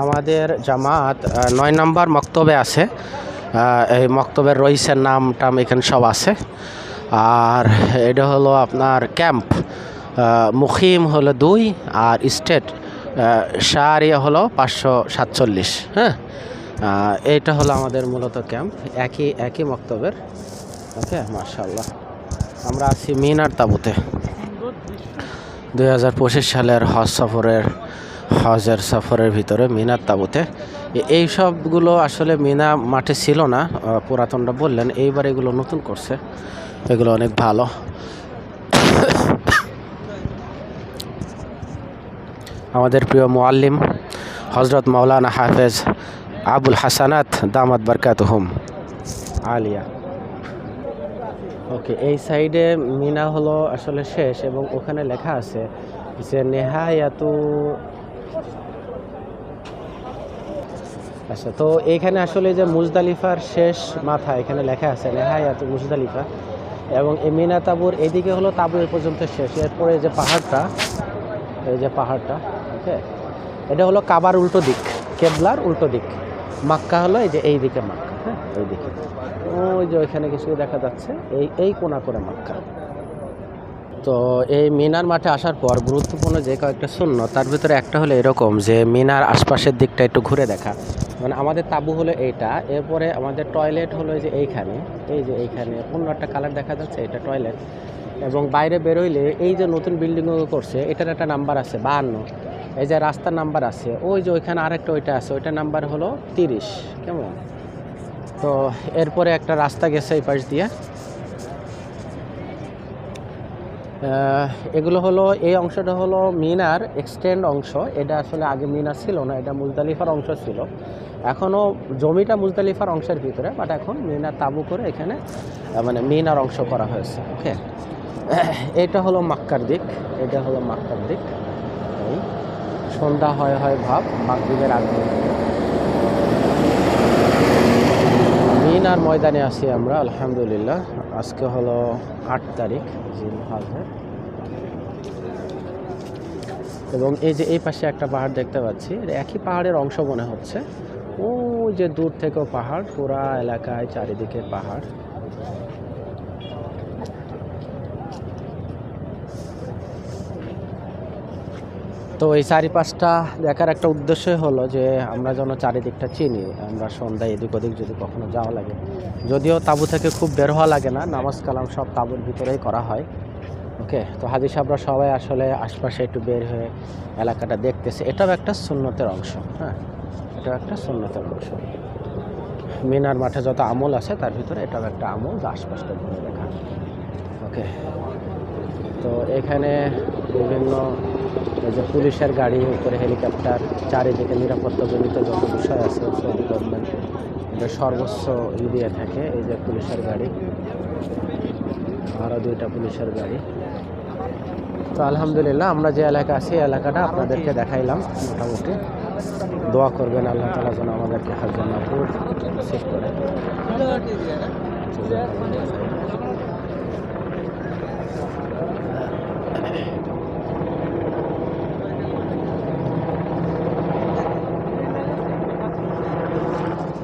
আমাদের জামাত নয় নম্বর মক্তবে আছে। এই মক্তবের রইসের নাম টাম এখানে সব আছে। আর এটা হলো আপনার ক্যাম্প। মুখিম হলো দুই আর স্টেট শাহরিয়া হলো পাঁচশো সাতচল্লিশ। হ্যাঁ? এইটা হলো আমাদের মূলত ক্যাম্প। একই একই মক্তবের। ওকে মার্শাল্লাহ আমরা আছি মিনার তাবুতে। দুই হাজার পঁচিশ সালের হজ সফরের হজের সফরের ভিতরে মিনার তাবুতে। এই সবগুলো আসলে মিনা মাঠে ছিল না। পুরাতনরা বললেন, এইবার এগুলো নতুন করছে। এগুলো অনেক ভালো। আমাদের প্রিয় মোয়াল্লিম হজরত মাওলানা হাফেজ আবুল হাসানাত দামাত বারকাত হুম আলিয়া। ওকে, এই সাইডে মিনা হলো আসলে শেষ এবং ওখানে লেখা আছে যে নেহায়াতু আচ্ছা তো এইখানে আসলে যে মুজদালিফার শেষ মাথা এখানে লেখা আছে, নেহায়াতু মুজদালিফা। এবং এই মিনা তাবুর এদিকে হলো তাবু এ পর্যন্ত শেষ। এরপরে যে পাহাড়টা, এই যে পাহাড়টা, ওকে? এটা হলো কাবার উল্টো দিক, কেবলার উল্টো দিক। মাক্কা হলো এই যে এই দিকে মাক্কা হ্যাঁ? এই দিকে। ওই যে ওইখানে কিছু দেখা যাচ্ছে, এই এই কোনা করে মাক্কা। তো এই মিনার মাঠে আসার পর গুরুত্বপূর্ণ যে কয়েকটা শূন্য, তার ভিতরে একটা হলো এরকম যে মিনার আশপাশের দিকটা একটু ঘুরে দেখা। মানে আমাদের তাবু হলো এইটা, এরপরে আমাদের টয়লেট হলো যে এইখানে, এই যে এইখানে, অন্য একটা কালার দেখা যাচ্ছে, এটা টয়লেট এবং বাইরে বেরোইলে এই যে নতুন বিল্ডিংগুলো করছে, এটার একটা নাম্বার আছে, বাহান্ন। এই যে রাস্তার নাম্বার আছে, ওই যে ওইখানে আরেকটা ওইটা আছে ওইটার নাম্বার হলো তিরিশ, কেমন? তো এরপরে একটা রাস্তা গেছে এই পাশ দিয়ে। এগুলো হলো, এই অংশটা হলো মিনার এক্সটেন্ড অংশ। এটা আসলে আগে মিনার ছিল না, এটা মুজদালিফার অংশ ছিল। এখনও জমিটা মুজদালিফার অংশের ভিতরে বাট এখন মিনার তাবু করে এখানে মানে মিনার অংশ করা হয়েছে ওকে এটা হলো মাক্কার দিক, এটা হলো মাক্কার দিক। এই সন্ধ্যা হয় হয় ভাব, মাগরিবের আগে মিনার ময়দানে আছি আমরা, আলহামদুলিল্লাহ। আজকে হলো আট তারিখ জিলহাজের এবং এই যে এই পাশে একটা পাহাড় দেখতে পাচ্ছি একই পাহাড়ের অংশ মনে হচ্ছে। ওই যে দূর থেকেও পাহাড়, পুরা এলাকায় চারিদিকে পাহাড়। তো এই চারিপাশটা দেখার একটা উদ্দেশ্য হলো যে আমরা যেন চারিদিকটা চিনি, আমরা সন্ধ্যায় এদিক ওদিক যদি কখনো যাওয়া লাগে। যদিও তাঁবু থেকে খুব বের হওয়া লাগে না, নামাজ কালাম সব তাঁবুর ভিতরেই করা হয়। ওকে, তো হাজি সাহেবরা সবাই আসলে আশপাশে একটু বের হয়ে এলাকাটা দেখতেছে। এটাও একটা সুন্নতের অংশ হ্যাঁ এটাও একটা সুন্নতের অংশ। মিনার মাঠে যত আমল আছে তার ভিতরে এটাও একটা আমল আশপাশটা ঘুরে দেখা। ওকে তো এখানে বিভিন্ন যে পুলিশের গাড়ি, উপরে হেলিকপ্টার, চারিদিকে নিরাপত্তাজনিত যত বিষয় আছে সৌদি গভর্নমেন্ট সর্বোচ্চ ই থাকে এই যে পুলিশের গাড়ি। আরও দুইটা পুলিশের গাড়ি। তো আলহামদুলিল্লাহ, আমরা যে এলাকা আছি এলাকাটা আপনাদেরকে দেখাইলাম মোটামুটি। দোয়া করবেন আল্লাহ তালা যেন আমাদেরকে হাজার শেষ করে।